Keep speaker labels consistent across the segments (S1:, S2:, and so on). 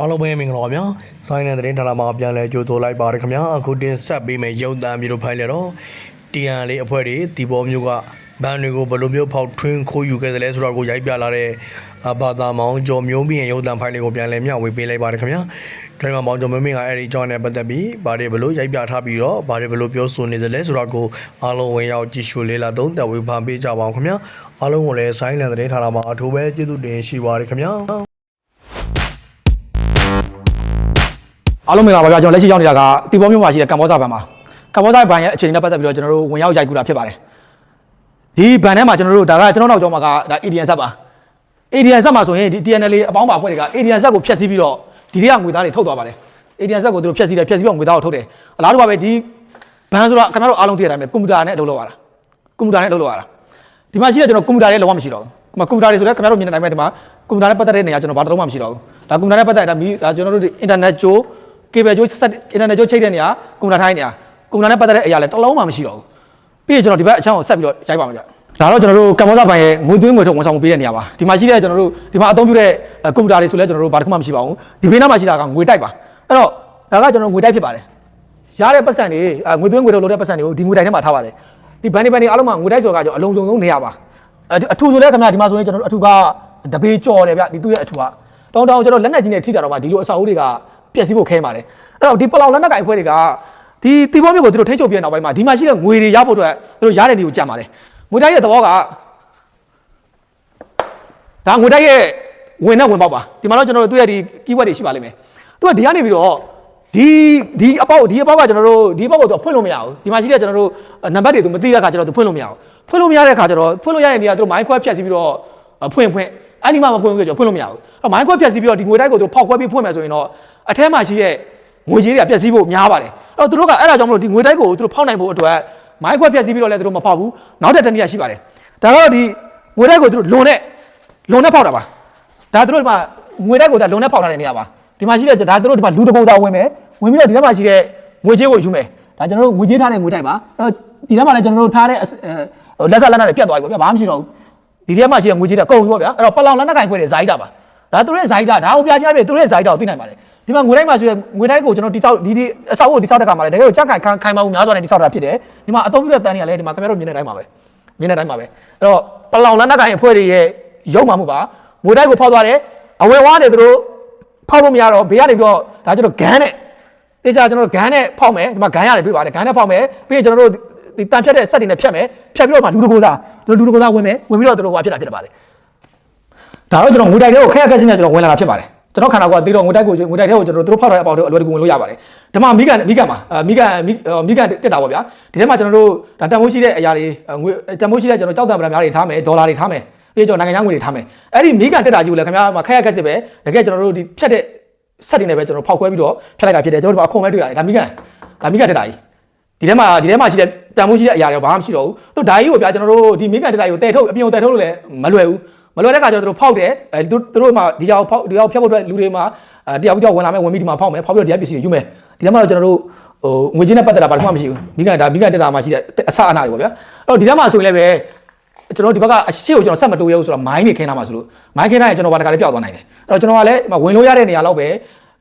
S1: အားလုံးပဲမင်္ဂလာပါဗျာ။ဆိုင်းတဲ့သတင်းဌာနမှာပြန်လည်ကြိုဆိုလိုက်ပါရခင်ဗျာ။အခုတင်ဆက်ပေးမယ့်ရုပ်သံမျိုးတို့ဖိုင်လေတော့တီယန်လေးအဖွဲ့တွေဒီပေါ်မျိုးကဘန်တွေကိုဘယ်လိုမျိုးဖောက်ထွင်းခိုးယူခဲ့သလဲဆိုတော့ကိုရိုက်ပြလာတဲ့အဘာသာမောင်ကျော်မျိုးမင်းရဲ့ရုပ်သံဖိုင်လေးကိုပြန်လည်မျှဝေပေးလိုက်ပါရခင်ဗျာ။ဒါမှမောင်ကျော်မျိုးမင်းကအဲ့ဒီအကြောင်းနဲ့ပတ်သက်ပြီးဘာတွေဘယ်လိုရိုက်ပြထားပြီးတော့ဘာတွေဘယ်လိုပြောဆိုနေသလဲဆိုတော့ကိုအားလုံးဝင်ရောက်ကြည့်ရှုလေးလာသုံးသပ်ဝေဖန်ပေးကြပါအောင်ခင်ဗျာ။အားလုံးကိုလည်းဆိုင်းတဲ့သတင်းဌာနမှာအထူးပဲကျေးဇူးတင်ရှိပါရခင်ဗျာ။
S2: အားလုံးမင်္ဂလာပါဗျာကျွန်တော်လက်ရှိရောက်နေတာကတီဘောမြို့မှာရှိတဲ့ကမ္ဘောဇာဘန်မှာကမ္ဘောဇာဘန်ရဲ့အခြေအနေနဲ့ပတ်သက်ပြီးတော့ကျွန်တော်တို့ဝင်ရောက်ရိုက်ကူတာဖြစ်ပါတယ်ဒီဘန်ထဲမှာကျွန်တော်တို့ဒါကကျွန်တော်နောက်ကျောင်းမှာကဒါ ADN ဆက်ပါ ADN ဆက်မှာဆိုရင်ဒီ TNL အပေါင်းပါအဖွဲ့တွေက ADN ဆက်ကိုဖျက်ဆီးပြီးတော့ဒီတွေကငွေသားတွေထုတ်သွားပါတယ် ADN ဆက်ကိုသူတို့ဖျက်ဆီးတယ်ဖျက်ဆီးပြီးတော့ငွေသားကိုထုတ်တယ်အလားတူပါပဲဒီဘန်ဆိုတာခင်ဗျားတို့အားလုံးသိတဲ့အတိုင်းပဲကွန်ပျူတာနဲ့အလုပ်လုပ်ရတာကွန်ပျူတာနဲ့အလုပ်လုပ်ရတာဒီမှာရှိတဲ့ကျွန်တော်ကွန်ပျူတာတွေလုံးဝမရှိတော့ဘူးဒီမှာကွန်ပျူတာတွေဆိုလည်းခင်ဗျားတို့မြင်တဲ့အတိုင်းပဲဒီမှာကွန်ပျူတာနဲ့ပတ်သက်တဲ့နေရာကျွန်တော်ဘာတစ်လုံးမှမရှိတော့ဘူးဒါကွန်ပျူတာနဲ့ပတ်သက်တဲ့ဒါမီဒါကျွန်တော်တို့အင်တာနက် ကြိုးကေဘယ်ကျိုးဆက်အင်တာနက်ကျိုးချိတ်တဲ့နေရာကွန်ပျူတာထိုင်းနေရာကွန်ပျူတာနဲ့ပတ်သက်တဲ့အရာလည်းတစ်လုံးမှမရှိတော့ဘူးပြီးရင်ကျွန်တော်ဒီဘက်အချမ်းကိုဆက်ပြီးတော့ရိုက်ပါမယ်ဗျဒါတော့ကျွန်တော်တို့ကမ္ဘောဇဘန်ရဲ့ငွေသွင်းငွေထုတ်ဝန်ဆောင်မှုပေးတဲ့နေရာပါဒီမှာရှိတဲ့ကျွန်တော်တို့ဒီမှာအသုံးပြုတဲ့ကွန်ပျူတာတွေဆိုလဲကျွန်တော်တို့ဘာတစ်ခုမှမရှိပါဘူးဒီဘေးနားမှာရှိတာကငွေတိုက်ပါအဲ့တော့ဒါကကျွန်တော်ငွေတိုက်ဖြစ်ပါတယ်ရတဲ့ပတ်စံတွေငွေသွင်းငွေထုတ်လုပ်တဲ့ပတ်စံတွေကိုဒီငွေတိုက်ထဲမှာထားပါတယ်ဒီဘန်ဒီဘန်တွေအားလုံးမှာငွေတိုက်ဆိုတာကကျွန်တော်အလုံးစုံဆုံးနေရာပါအထူဆိုလဲခင်ဗျာဒီမှာဆိုရင်ကျွန်တော်တို့အထူကတပေကြော်တယ်ဗျဒီသူ့ရဲ့အထူကတောင်းတောင်းကျွန်တော်လက်နက်ကြီးနဲ့ထိတာတော့မှဒီလိုအစာအုပ်တွေက ပျက်စီးဖို့ခဲပါတယ်အဲ့တော့ဒီပလောင်လက်နက်ကင်အဖွဲ့တွေကဒီတီဘောမျိုးကိုသူတို့ထိန်းချုပ်ပြတဲ့နောက်ပိုင်းမှာဒီမှာရှိတဲ့ငွေတွေရဖို့အတွက်သူတို့ရတဲ့နေကိုကြံပါတယ်ငွေတိုက်ရဲ့သဘောကဒါငွေတိုက်ရဲ့ဝင်နဲ့ဝင်ပေါက်ပါဒီမှာတော့ကျွန်တော်တို့သူ့ရဲ့ဒီ keyword တွေရှိပါလိမ့်မယ်သူကဒီကနေပြီးတော့ဒီဒီအပေါက်ဒီအပေါက်ကကျွန်တော်တို့ဒီအပေါက်ကိုသူဖွင့်လို့မရဘူးဒီမှာရှိတဲ့ကျွန်တော်တို့နံပါတ်တွေသူမသိတဲ့အခါကျတော့သူဖွင့်လို့မရဘူးဖွင့်လို့မရတဲ့အခါကျတော့ဖွင့်လို့ရတဲ့နေရာသူတို့ mind quest ဖြတ်စီပြီးတော့ဖွင့်ဖွင့် အဲ့ဒီမှာမဖွင့်ဘူးဆိုတော့ဖွင့်လို့မရဘူးအဲ့ mind quest ဖြတ်စီပြီးတော့ဒီငွေတိုက်ကိုသူဖောက်ခွဲပြီးဖွင့်မယ်ဆိုရင်တော့အထဲမှာရှိတဲ့ငွေကြီးတွေကပျက်စီးဖို့များပါတယ်အဲ့တော့သူတို့ကအဲ့ဒါကြောင့်မလို့ဒီငွေတိုက်ကိုသူတို့ဖောက်နိုင်ဖို့အတွက် mind quest ဖြတ်စီပြီးတော့လည်းသူတို့မဖောက်ဘူးနောက်တဲ့တနည်းရှိပါတယ်ဒါတော့ဒီငွေတိုက်ကိုသူတို့လွန်နဲ့လွန်နဲ့ဖောက်တာပါဒါသူတို့ဒီမှာငွေတက်ကိုဒါလုံနဲ့ဖောက်ထားတဲ့နေရာပါဒီမှာရှိတဲ့ဒါသူတို့ဒီမှာလူတကူတာဝင်မယ်ဝင်ပြီးတော့ဒီထဲမှာရှိတဲ့ငွေကြေးကိုယူမယ်ဒါကျွန်တော်တို့ငွေကြေးထားတဲ့ငွေတိုက်ပါအဲ့တော့ဒီထဲမှာလည်းကျွန်တော်တို့ထားတဲ့လက်ဆက်လက်နက်တွေပြတ်သွားပြီပေါ့ဗျာဘာမှမရှိတော့ဘူး ဒီထဲမှာရှိတဲ့ငွေကြေးတွေကုန်ပြီပေါ့ဗျာအဲ့တော့ပလောင်လက်နက်ကင်ဖွဲ့တဲ့ဇိုင်းတာပါဒါသူတို့ရဲ့ဇိုင်းတာဒါကိုပြချင်ပြသူတို့ရဲ့ဇိုင်းတာကိုသိနိုင်ပါတယ်ဒီမှာငွေတိုက်မှာရှိတဲ့ငွေတိုက်ကိုကျွန်တော်တိဆောက်ဒီဒီအဆောက်အဦတိဆောက်တဲ့ခါမှာလည်းတကယ်ကိုကြက်ခိုင်ခိုင်မာမှုများစွာနဲ့တိဆောက်တာဖြစ်တယ်ဒီမှာအသုံးပြုတဲ့တန်းတွေကလည်းဒီမှာခင်ဗျားတို့မြင်တဲ့အတိုင်းပါပဲမြင်တဲ့အတိုင်းပါပဲအဲ့တော့ပလောင်လက်နက်ကင်အဖွဲ့တွေရဲ့ရုပ်မှမှုပါငွေတိုက်ကိုဖောက်သွားတယ်အဝယ်ဝါးနေသူတို့ဖောက်လို့မရတော့ဘေးကနေပြီးတော့ဒါကျွန်တော်ဂန်းနဲ့တေချာကျွန်တော်ဂန်းနဲ့ဖောက်မယ်ဒီမှာဂန်းရတယ်တွေ့ပါတယ်ဂန်းနဲ့ဖောက်မယ်ပြီးရင်ကျွန်တော်တို့ ဒီတန်ဖြတ်တဲ့ဆက်တွေနဲ့ဖြတ်မယ်ဖြတ်ပြီးတော့မှလူတကိုသားလူတကိုသားဝင်မယ်ဝင်ပြီးတော့တို့ဟိုဖြစ်တာဖြစ်တာပါတယ်ဒါတော့ကျွန်တော်ငွေတိုက်တွေကိုခက်ခက်ချင်းနဲ့ကျွန်တော်ဝင်လာတာဖြစ်ပါတယ်ကျွန်တော်ခန္ဓာကိုယ်ကတေးတော့ငွေတိုက်ကိုငွေတိုက်တွေကိုကျွန်တော်တို့ဖောက်ထားတဲ့အပေါက်တွေအလွယ်တကူဝင်လို့ရပါတယ်ဒီမှာမိကန်မိကန်မှာမိကန်မိကန်တက်တာပေါ့ဗျာဒီထဲမှာကျွန်တော်တို့ဒါတန်ဖိုးရှိတဲ့အရာတွေငွေတန်ဖိုးရှိတဲ့ကျွန်တော်ကြောက်တံပံများတွေထားမယ်ဒေါ်လာတွေထားမယ်ပြီးတော့နိုင်ငံခြားငွေတွေထားမယ်အဲ့ဒီမိကန်တက်တာကြီးကိုလည်းခင်ဗျားမခက်ခက်စစ်ပဲတကယ်ကျွန်တော်တို့ဒီဖြတ်တဲ့ဆက်တွေနဲ့ပဲကျွန်တော်ဖောက်ခွဲပြီးတော့ဖြတ်လိုက်တာဖြစ်တယ်ကျွန်တော်တို့အခွန်ပဲတွေ့ရတယ်ဒါမိကန်ဒါမိကန်တက်တာကြီး ဒီထဲမှာဒီထဲမှာရှိတဲ့တန်ဖိုးရှိတဲ့အရာတွေဘာမှမရှိတော့ဘူးသူဒါကြီးကိုဗျာကျွန်တော်တို့ဒီမိကန်တက်တာကြီးကိုတဲထုတ်အပြင်ကိုတဲထုတ်လို့လည်းမလွယ်ဘူးမလွယ်တဲ့ခါကျတော့သူတို့ဖောက်တယ်အဲသူတို့မှဒီရောက်ဖောက်ဒီရောက်ဖြတ်ဖို့အတွက်လူတွေမှာတယောက်ကြောက်ဝင်လာမယ်ဝင်ပြီးဒီမှာဖောက်မယ်ဖောက်ပြီးတော့ဒီကပစ္စည်းတွေယူမယ်ဒီထဲမှာတော့ကျွန်တော်တို့ဟိုငွေချင်းနဲ့ပတ်သက်တာဘာမှမရှိဘူးမိကန်ဒါမိကန်တက်တာမှရှိတဲ့အစအနာတွေပေါ့ဗျာအဲ့တော့ဒီထဲမှာဆိုရင်လည်းပဲကျွန်တော်ဒီဘက်ကအရှိကိုကျွန်တော်ဆက်မတိုးရဘူးဆိုတော့မိုင်းနေခင်းထားမှာဆိုလို့မိုင်းခင်းထားရင်ကျွန်တော်ဘာတကားလေးပျောက်သွားနိုင်တယ်အဲ့တော့ကျွန်တော်ကလည်းဝင်လို့ရတဲ့နေရာလောက်ပဲ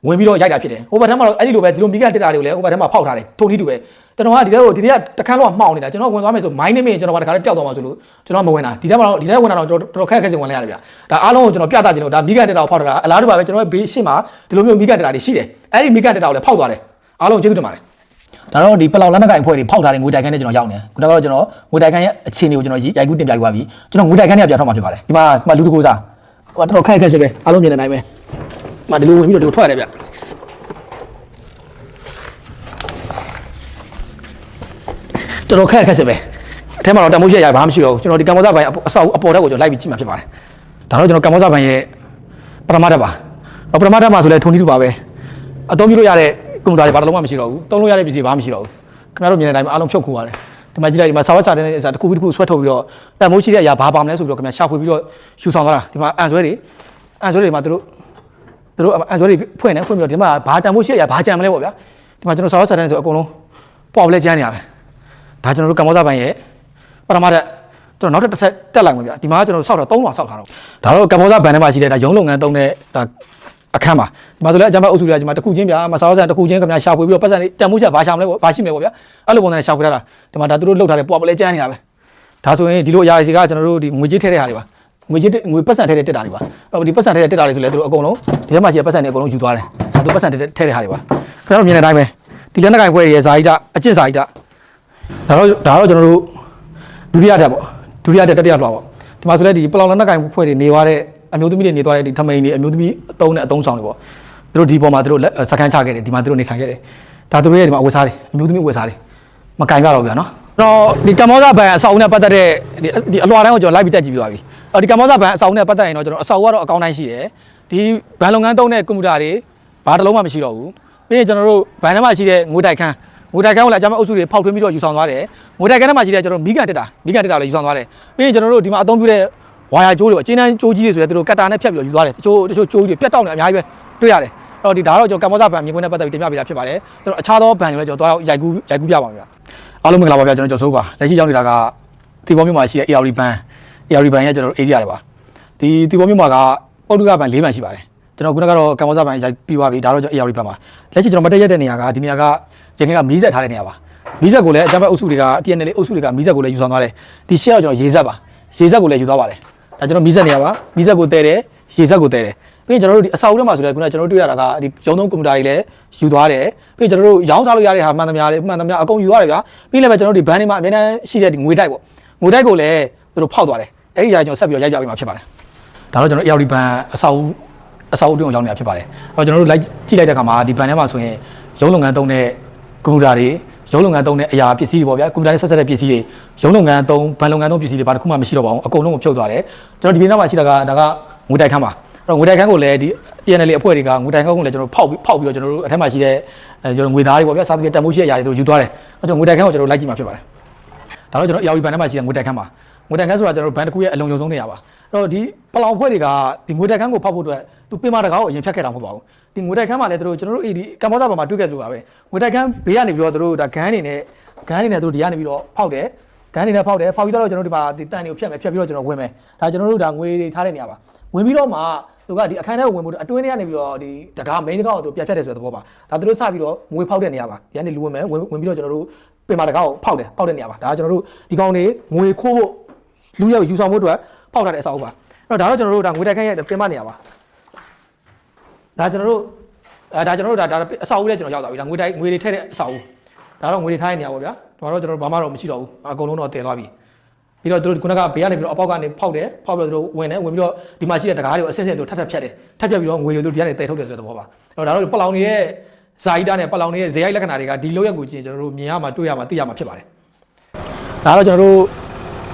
S2: ဝင်ပြီးတော့ရိုက်တာဖြစ်တယ်ဟိုဘက်ထဲမှာတော့အဲ့ဒီလိုပဲဒီလိုမိကန်တက်တာတွေကိုလည်းဟိုဘက်ထဲမှာဖောက်ထားတယ်ထုံနည်းတူပဲကျွန်တော်ကဒီထဲကိုဒီထဲကတခန်းလောက်မှောင်နေတာကျွန်တော်ဝင်သွားမယ်ဆိုမိုင်းနေမင်းကျွန်တော်ဘာတကားလေးပျောက်သွားမှာဆိုလို့ကျွန်တော်မဝင်တာဒီထဲမှာတော့ဒီထဲဝင်တာတော့တော်တော်ခက်ခက်စင်ဝင်လိုက်ရတယ်ဗျဒါအားလုံးကိုကျွန်တော်ပြသချင်လို့ဒါမိကန်တက်တာကိုဖောက်ထားတာအလားတူပါပဲကျွန်တော်ဘေးရှင်းမှာဒီလိုမျိုးမိကန်တက်တာတွေရှိတယ်အဲ့ဒီမိကန်တက်တာကိုလည်းဖောက်သွားတယ်အားလုံးကျေးဇူးတင်ပါတယ်ဒါတော့ဒီပလောင်လက်နက်ကိုင်အဖွဲ့တွေဖောက်ထားတဲ့ငွေတိုင်ခန်းနဲ့ကျွန်တော်ရောက်နေခုနကတော့ကျွန်တော်ငွေတိုင်ခန်းရဲ့အခြေအနေကိုကျွန်တော်ရိုက်ကူးတင်ပြသွားပြီကျွန်တော်ငွေတိုင်ခန်းနဲ့ပြန်ထောက်မှာဖြစ်ပါတယ်ဒီမှာဒီမှာလူတကိုစားဟိုတော်တော်ခက်ခက်စပဲအားလုံးမြင်တဲ့အတိုင်းပဲဒီ မှာဒီလိုဝင်ပြီးတော့ဒီလိုထွက်ရတယ်ဗျတော်တော်ခက်ခက်စပဲအထဲမှာတော့တမိုးရှိရဘာမှမရှိတော့ဘူးကျွန်တော်ဒီကမ္ဘောဇဘိုင်အဆောက်အပေါ်တက်ကိုကျွန်တော်လိုက်ပြီးကြည့်မှာဖြစ်ပါတယ်ဒါတော့ကျွန်တော်ကမ္ဘောဇဘိုင်ရဲ့ပရမတ်တက်ပါပရမတ်တက်မှာဆိုလဲထုံနည်းတူပါပဲအသုံးပြုလို့ရတဲ့ကွန်ပျူတာတွေဘာတစ်လုံးမှမရှိတော့ဘူးသုံးလို့ရတဲ့ပစ္စည်းဘာမှမရှိတော့ဘူးခင်ဗျားတို့မြင်တဲ့အတိုင်းပဲအားလုံးဖြုတ်ခိုးရတယ်ဒီမှာကြည့်လိုက်ဒီမှာစာဝတ်စာတန်းနဲ့စာတစ်ခုပြီးတစ်ခုဆွဲထုတ်ပြီးတော့တန်မိုးရှိတဲ့အရာဘာပါမလဲဆိုပြီးတော့ခင်ဗျာရှာဖွေပြီးတော့ယူဆောင်သွားတာဒီမှာအန်ဆွဲတွေအန်ဆွဲတွေမှာသူတို့ သူတို့အန်ဆွဲတွေဖွင့်နေဖွင့်ပြီးတော့ဒီမှာဘာတန်မိုးရှိတဲ့အရာဘာကြံမလဲပေါ့ဗျာဒီမှာကျွန်တော်စာဝတ်စာတန်းဆိုအကုန်လုံးပေါ့လဲကျန်းနေရပဲဒါကျွန်တော်တို့ကမ္ဘောဇဘိုင်ရဲ့ပရမတ်တက်ကျွန်တော်နောက်တစ်ထပ်တက်လိုက်မှာဗျာဒီမှာကျွန်တော်ဆောက်တာ၃လွှာဆောက်ထားတော့ဒါတော့ကမ္ဘောဇဘန်ထဲမှာရှိတဲ့ဒါရုံးလုပ်ငန်းသုံးတဲ့ဒါအခန်းပါဒီမှာဆိုလဲအကြမ်းဖက်အုပ်စုတွေကဒီမှာတစ်ခုချင်းဗျာမစားဆန်တစ်ခုချင်းခင်ဗျာရှာဖွေပြီးတော့ပတ်စံလေးတန်မိုးချဘာရှာမလဲပေါ့ဘာရှိမလဲပေါ့ဗျာအဲ့လိုပုံစံနဲ့ရှာဖွေရတာဒီမှာဒါသူတို့လောက်ထားတဲ့ပွားပလဲကျန်းနေတာပဲဒါဆိုရင်ဒီလိုအရာစီကကျွန်တော်တို့ဒီငွေကြေးထည့်တဲ့ဟာတွေပါ ငွေကြေးငွေပတ်စံထည့်တဲ့တက်တာတွေပါအဲ့ဒီပတ်စံထည့်တဲ့တက်တာတွေဆိုလဲသူတို့အကုန်လုံးဒီထဲမှာရှိတဲ့ပတ်စံတွေအကုန်လုံးယူသွားတယ်ဒါသူပတ်စံထည့်တဲ့ထည့်တဲ့ဟာတွေပါခင်ဗျားတို့မြင်တဲ့အတိုင်းပဲဒီလက်နက်ကိုင်ဖွဲ့ရဲ့ဇာတိတအကျင့်ဇာတိတဒါတော့ဒါတော့ကျွန်တော်တို့ဒုတိယတက်ပေါ့ဒုတိယတက်တတိယလောက်ပေါ့ဒီမှာဆိုလဲဒီပလောင်လက်နက်ကင်ဖွဲ့တွေနေသွားတဲ့အမျိုးသမီးတွေနေသွားတဲ့ဒီထမိန်တွေအမျိုးသမီးအတုံးနဲ့အတုံးဆောင်တွေပေါ့သူတို့ဒီပေါ်မှာသူတို့စကန်ချခဲ့တယ်ဒီမှာသူတို့နေထိုင်ခဲ့တယ်ဒါသူတို့ရဲ့ဒီမှာအဝတ်စားတွေအမျိုးသမီးအဝတ်စားတွေမကင်ကြတော့ဗျာနော်တော့ဒီကမ္ဘောဇဘန်အဆောက်အဦနဲ့ပတ်သက်တဲ့ဒီဒီအလွှာတိုင်းကိုကျွန်တော်လိုက်ပြီးတက်ကြည့်ပြပါပြီအော် ဒီကမ္ဘောဇဘန်အဆောက်အဦနဲ့ပတ်သက်ရင်တော့ကျွန်တော်အဆောက်အဦကတော့အကောင့်တိုင်းရှိတယ်ဒီဘန်လုပ်ငန်းသုံးတဲ့ကွန်ပျူတာတွေဘာတစ်လုံးမှမရှိတော့ဘူးပြီးရင်ကျွန်တော်တို့ဘန်ထဲမှာရှိတဲ့ငွေတိုက်ခန်းငွေတိုက်ခန်းကိုလည်းအကြမ်းဖက်အုပ်စုတွေဖောက်ထွင်းပြီးတော့ယူဆောင်သွားတယ်ငွေတိုက်ခန်းထဲမှာရှိတဲ့ကျွန်တော်မီကန်တက်တာမီကန်တက်တာလည်းယူဆောင်သွားတယ်ပြီးရင်ကျွန်တော်တို့ဒီမှာအသုံးပြုတဲ့ဝါယာကျိုးတွေပေါ့ကျင်းတန်းကျိုးကြီးတွေဆိုလည်းသူတို့ကတ်တာနဲ့ဖြတ်ပြီးတော့ယူသွားတယ်တချို့တချို့ကျိုးကြီးတွေပြတ်တောက်နေအများကြီးပဲတွေ့ရတယ်အဲ့တော့ဒီဒါတော့ကျွန်တော်ကမ္ဘောဇဘန်မြေခွင်းနဲ့ပတ်သက်ပြီးတင်ပြပေးတာဖြစ်ပါတယ်ကျွန်တော်အခြားသောဘန်တွေလည်းကျွန်တော်တော့ရိုက်ကူးရိုက်ကူးပြပါမယ်ဗျာအားလုံးမင်္ဂလာပါဗျာကျွန်တော်ကျော်စိုးပါလက်ရှိရောက်နေတာကတီဘောမြို့မှာရှိတဲ့ AR ဘန် AR ဘန်ရဲ့ကျွန်တော်တို့ area တွေပါဒီတီဘောမြို့မှာကပုတ်တုကဘန်၄ဘန်ရှိပါတယ်ကျွန်တော်ခုနကတော့ကမ္ဘောဇဘန်ရိုက်ပြီးသွားပြီဒါတော့ကျွန်တော် AR ဘန်ပါလက်ရှိကျွန်တော်မတက်ရက်တဲ့နေရာကဒီနေရာကရင်းကမီးဆက်ထားတဲ့နေရာပါမီးဆက်ကိုလည်းအကြမ်းဖက်အုပ်စုတွေက TNL အုပ်စုတွေကမီးဆက်ကိုလည်းယူဆောင်သွားတယ်ဒီရှေ့တော့ကျွန်တော်ရေဆက်ပါရေဆက်ကိုလည်းယူသွားပါတယ်ဒါကျွန်တော်မီးဆက်နေရာပါမီးဆက်ကိုတဲတယ်ရေဆက်ကိုတဲတယ်ပြီးရင်ကျွန်တော်တို့ဒီအဆောက်အဦထဲမှာဆိုလည်းခုနကကျွန်တော်တို့တွေ့ရတာကဒီရုံးသုံးကွန်ပျူတာတွေလည်းယူသွားတယ်ပြီးရင်ကျွန်တော်တို့ရောင်းစားလို့ရတဲ့ဟာမှန်သမျှတွေမှန်သမျှအကုန်ယူသွားတယ်ဗျာပြီးလည်းပဲကျွန်တော်တို့ဒီဘန်တွေမှာအများတန်းရှိတဲ့ဒီငွေတိုက်ပေါ့ငွေတိုက်ကိုလည်းသူတို့ဖောက်သွားတယ် အဲ့ဒီຢာကျွန်တော်ဆက်ပြီးတော့ရိုက်ပြပေးမှာဖြစ်ပါတယ်ဒါတော့ကျွန်တော် AR ဘန်အဆောက်အဦအဆောက်အဦတွင်းကိုရောက်နေတာဖြစ်ပါတယ်အဲ့တော့ကျွန်တော်တို့လိုက်ကြည့်လိုက်တဲ့အခါမှာဒီဘန်ထဲမှာဆိုရင်ရုံးလုပ်ငန်းသုံးတဲ့ကွန်ပျူတာတွေရုံးလုပ်ငန်းသုံးတဲ့အရာပစ္စည်းတွေပေါ့ဗျာကွန်ပျူတာနဲ့ဆက်ဆက်တဲ့ပစ္စည်းတွေရုံးလုပ်ငန်းသုံးဘဏ်လုပ်ငန်းသုံးပစ္စည်းတွေဘာတစ်ခုမှမရှိတော့ပါဘူးအကုန်လုံးကိုဖြုတ်သွားတယ်ကျွန်တော်ဒီဘေးနားမှာရှိတာကဒါကငွေတိုက်ခန်းပါအဲ့တော့ငွေတိုက်ခန်းကိုလည်းဒီ TNL အဖွဲ့တွေကငွေတိုက်ခန်းကိုလည်းကျွန်တော်ဖောက်ပြီးဖောက်ပြီးတော့ကျွန်တော်တို့အထက်မှာရှိတဲ့အဲကျွန်တော်ငွေသားတွေပေါ့ဗျာစားသဖြင့်တန်ဖိုးရှိတဲ့အရာတွေတို့ယူသွားတယ်အဲ့တော့ငွေတိုက်ခန်းကိုကျွန်တော်လိုက်ကြည့်မှာဖြစ်ပါတယ်ဒါတော့ကျွန်တော်အရာဝီဘဏ်ထဲမှာရှိတဲ့ငွေတိုက်ခန်းပါ ငွေတိုက်ခန်းဆိုတာကျွန်တော်တို့ဘဏ်တစ်ခုရဲ့အလုံးစုံဆုံးနေရာပါအဲ့တော့ဒီပလောင်အဖွဲ့တွေကဒီငွေတိုက်ခန်းကိုဖောက်ဖို့အတွက်သူပင်မတကားကိုအရင်ဖြတ်ခဲ့တာမဟုတ်ပါဘူးဒီငွေတိုက်ခန်းမှာလည်းသူတို့ကျွန်တော်တို့အေးဒီကမ္ဘောဇဘမှာတွေ့ခဲ့သလိုပါပဲငွေတိုက်ခန်းဘေးကနေပြီးတော့သူတို့ဒါဂန်းနေနဲ့ဂန်းနေနဲ့သူတို့ဒီကနေပြီးတော့ဖောက်တယ်ဂန်းနေနဲ့ဖောက်တယ်ဖောက်ပြီးတော့ကျွန်တော်တို့ဒီမှာဒီတန်တွေကိုဖြတ်မယ်ဖြတ်ပြီးတော့ကျွန်တော်ဝင်မယ်ဒါကျွန်တော်တို့ဒါငွေတွေထားတဲ့နေရာပါဝင်ပြီးတော့မှသူကဒီအခန်းထဲကိုဝင်ဖို့အတွင်းထဲကနေပြီးတော့ဒီတကား main တကားကိုသူပြန်ဖြတ်တယ်ဆိုတဲ့သဘောပါဒါသူတို့စပြီးတော့ငွေဖောက်တဲ့နေရာပါဒီကနေလူဝင်မယ်ဝင်ဝင်ပြီးတော့ကျွန်တော်တို့ပင်မတကားကိုဖောက်တယ်ဖောက်တဲ့နေရာပါဒါကကျွန်တော်တို့ဒီကောင်တွေငွေခိုးဖို့ လူရောက်ယူဆောင်ဖို့အတွက်ဖောက်ထားတဲ့အဆောက်အဦပါအဲ့တော့ဒါတော့ကျွန်တော်တို့ဒါငွေတိုက်ခန်းရဲ့ပင်မနေရာပါဒါကျွန်တော်တို့အဲဒါကျွန်တော်တို့ဒါဒါအဆောက်အဦလည်းကျွန်တော်ရောက်သွားပြီဒါငွေတိုက်ငွေတွေထည့်တဲ့အဆောက်အဦဒါတော့ငွေတွေထားတဲ့နေရာပေါ့ဗျာဒါတော့ကျွန်တော်တို့ဘာမှတော့မရှိတော့ဘူးအကုန်လုံးတော့တည်သွားပြီပြီးတော့သူတို့ခုနကဘေးကနေပြီးတော့အပေါက်ကနေဖောက်တယ်ဖောက်ပြီးတော့သူတို့ဝင်တယ်ဝင်ပြီးတော့ဒီမှာရှိတဲ့တကားတွေကိုအဆင့်ဆင့်သူထပ်ထပ်ဖြတ်တယ်ထပ်ဖြတ်ပြီးတော့ငွေတွေသူဒီကနေတည်ထုတ်တယ်ဆိုတဲ့သဘောပါအဲ့တော့ဒါတော့ပလောင်နေတဲ့ဇာအိတာနဲ့ပလောင်နေတဲ့ဇေယိုက်လက္ခဏာတွေကဒီလောက်ရက်ကိုကြည့်ရင်ကျွန်တော်တို့မြင်ရမှာတွေ့ရမှာသိရမှာဖြစ်ပါတယ်ဒါတော့ကျွန်တော်တို့